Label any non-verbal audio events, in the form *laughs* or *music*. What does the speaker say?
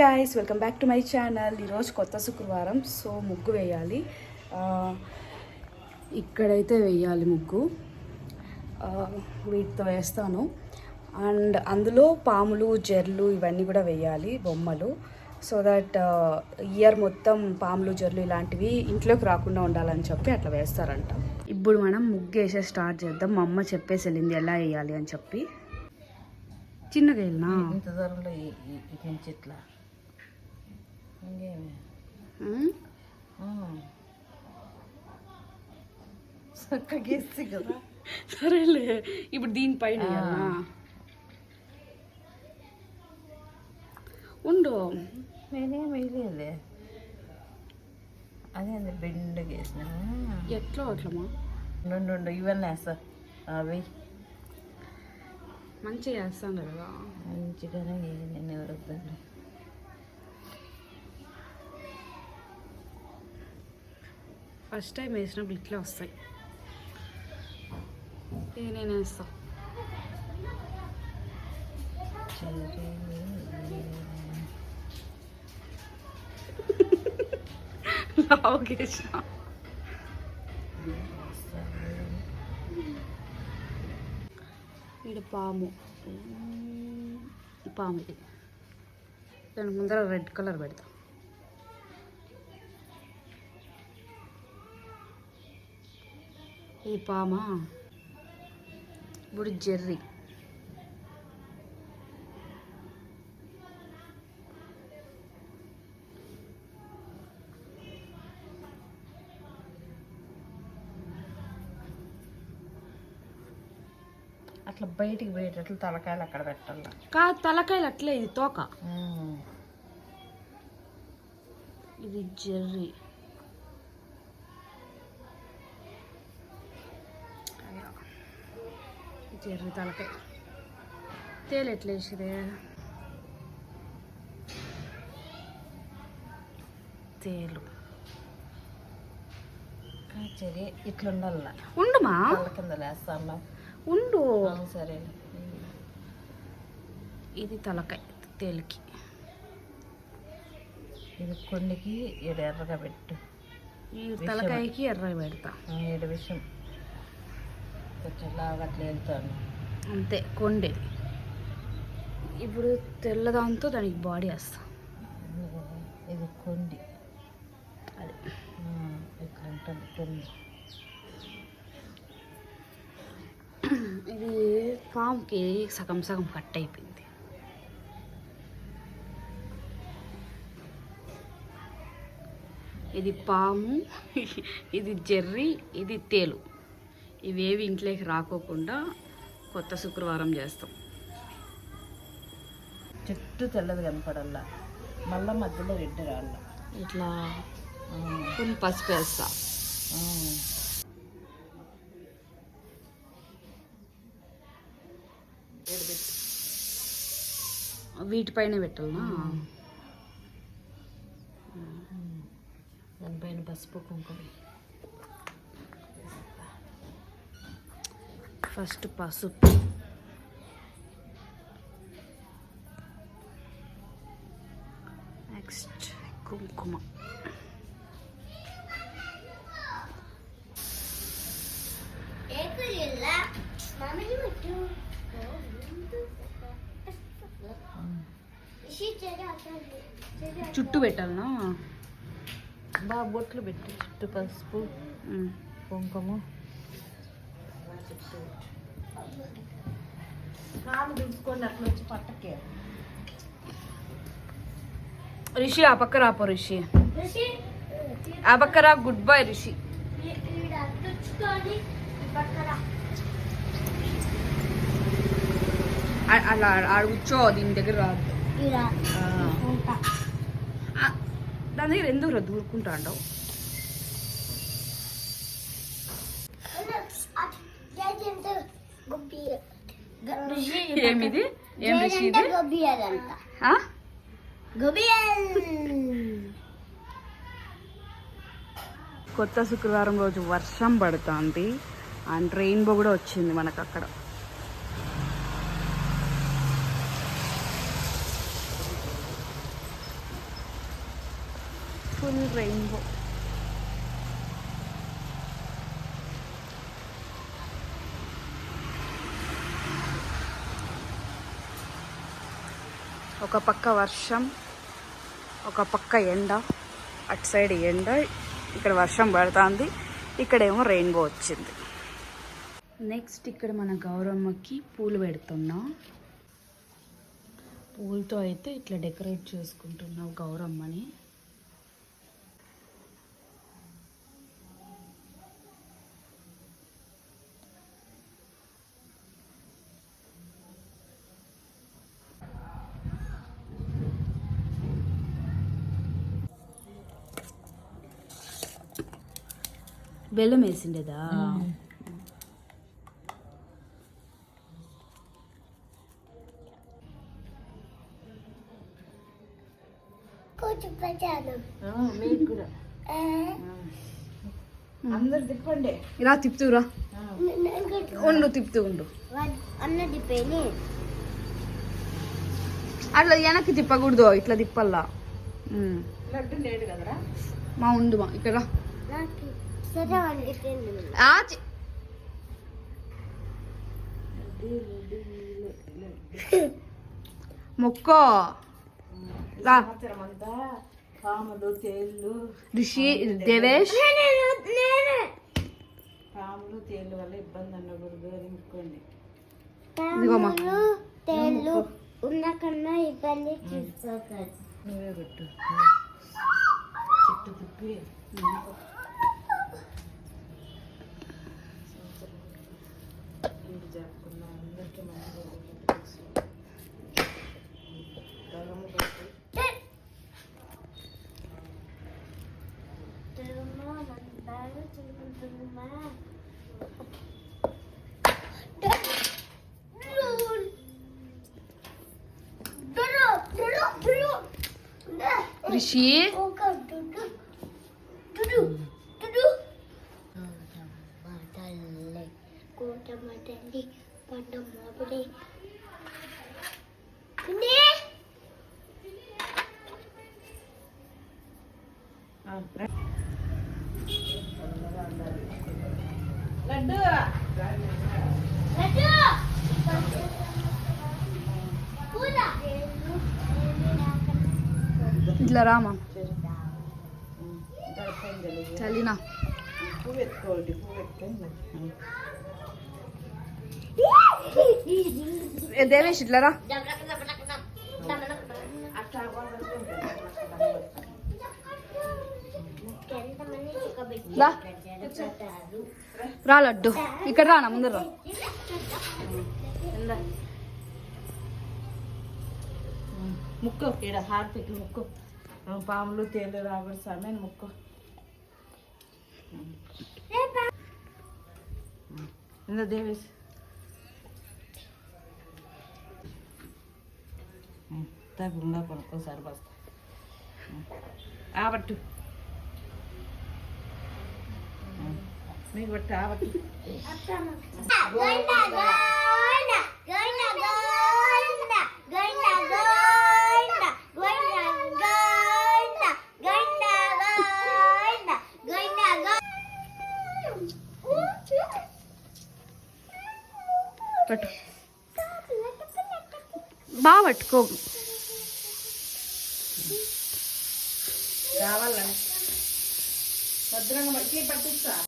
Guys welcome back to my channel ఈరోజు కొత్త శుక్రవారం సో ముగ్గు వేయాలి. ఇక్కడైతే వేయాలి ముగ్గు. వీటితో వేస్తాను. అండ్ అందులో పాములు జర్లు ఇవన్నీ కూడా వేయాలి బొమ్మలు. సో దట్ ఇయర్ మొత్తం పాములు జర్లు ఇలాంటివి ఇంట్లోకి రాకుండా ఉండాలని చెప్పి అట్లా వేస్తారంట. ఇప్పుడు మనం ముగ్గు వేసే స్టార్ట్ చేద్దాం. మా అమ్మ చెప్పేసి వెళ్ళింది ఎలా వేయాలి అని చెప్పి. చిన్నగా వెళ్ళినా ఇంత దూరంలో ఇట్లా ఇంకేమి ఉమ్. చక్కగా వేస్తే కదా సరేలే ఇప్పుడు దీనిపైన? ఉండు నేనేం వేయలేదులే అదే అదే బెండగా వేసిన ఎట్లా అట్లమా రెండు రెండు ఇవన్నీ వేస్తా అవి మంచిగా చేస్తాను కదా మంచిగానే నేను ఎవరు వద్దండి ఫస్ట్ టైం వేసినప్పుడు ఇట్లా వస్తాయి. ఇది నేను వేస్తా. లావుగా ఇది పాము. పాము ఇది. దాని ముందర రెడ్ కలర్ పెడతా. ఈ పామా? ఇప్పుడు జెర్రీ. అట్లా బయటికి పోయేటట్లు తలకాయలు అక్కడ పెట్టాల. కా తలకాయలు అట్లే ఇది తోక. ఇది జెర్రీ. జెర్రీ తలకాయ. తేలు ఎట్లా వేసిరే తేలు. సరే ఇట్లా ఉండాల ఉండుమా కింద లేస్తాను ఉండు. సరే. ఇది తలకాయ తేలికి. ఇది కొండికి ఈడ ఎర్రగా పెట్టు. ఈ తలకాయకి ఎర్ర పెడతా. ఈడ విషయం కొంచెం వెళ్తాను అంతే కొండే. ఇప్పుడు తెల్లదాంతో దానికి బాడీ వేస్తా ఇది కొండి. అది. ఉంటుంది కొండి. ఇది పాముకి సగం సగం కట్ అయిపోయింది. ఇది పాము ఇది జెర్రీ ఇది తేలు. ఇవేవి ఇంట్లోకి రాకోకుండా కొత్త శుక్రవారం చేస్తాం. చుట్టూ తెల్లది కనపడల్లా. మళ్ళా మధ్యలో రెడ్ రాళ్ళ. ఇట్లా కొన్ని పసుపు వేస్తా. వీటిపైన పెట్టాలనా? దానిపైన పసుపు కుంకుమ. ఫస్ట్ పసుపు నెక్స్ట్ కుంకుమ చుట్టూ పెట్టాలనా బాగా బొట్లు పెట్టి చుట్టూ పసుపు ఉమ్. కుంకుమ అట్లా వచ్చి పట్టకే. రిషి ఆ పక్క రాపో రిషి ఆ పక్క రా గుడ్ బాయ్ రిషి అలా కూర్చో దీని దగ్గర రాదు దాని దగ్గర ఎందుకు రా దూరుకుంటా అంటావు *laughs* ఏమిది? ఏం రిషి ఇది ఆ? కొత్త శుక్రవారం రోజు వర్షం పడుతుంది. అండ్ రెయిన్బో కూడా వచ్చింది మనకు అక్కడ ఫుల్ రెయిన్బో. ఒక పక్క వర్షం ఒక పక్క ఎండ అటు సైడ్ ఎండ ఇక్కడ వర్షం పడుతుంది ఇక్కడేమో రెయిన్బో వచ్చింది. నెక్స్ట్ ఇక్కడ మన గౌరమ్మకి పూలు పెడుతున్నాం. పూలతో అయితే ఇట్లా డెకరేట్ చేసుకుంటున్నాం గౌరమ్మని. బెల్లం వేసిండేదా? ఇలా తిప్పుతురా ఉండు తిప్పుతూ ఉండు. అట్లా వెనక్కి తిప్పకూడదు ఇట్లా తిప్పల్లా. మా ఉండు మా ఇక్కడ మొక్కో. ఋషి దేవేష్. పాములు తేళ్ళు వల్ల ఇబ్బంది ఉండకూడదు నింపుకోండి ఇదిగోమ్మా తేళ్ళు ఉన్న కన్నా ఇబ్బంది తీసుకోగలరు నువ్వే పెట్టు. చెట్టు తిప్పి ഋഷി ലഡു. ലഡു. ఇట్లా రామా చలినా దేవేష్ ఇట్లా రా రా రా లడ్డు ఇక్కడ రానా ముందర రా ముక్కు ఇక్కడ హార్ట్ ముక్కు పాములు తేలు రాబడి సమయం ముక్కు. ఇంద దేవేశ్. పడుకోసారి బస్తా. ఆబట్టు. మీకు బట్టి ఆబట్టు. పట్టు. బాగా పట్టుకో. కావాలని. భద్రంగా బట్టి పట్టిస్తా.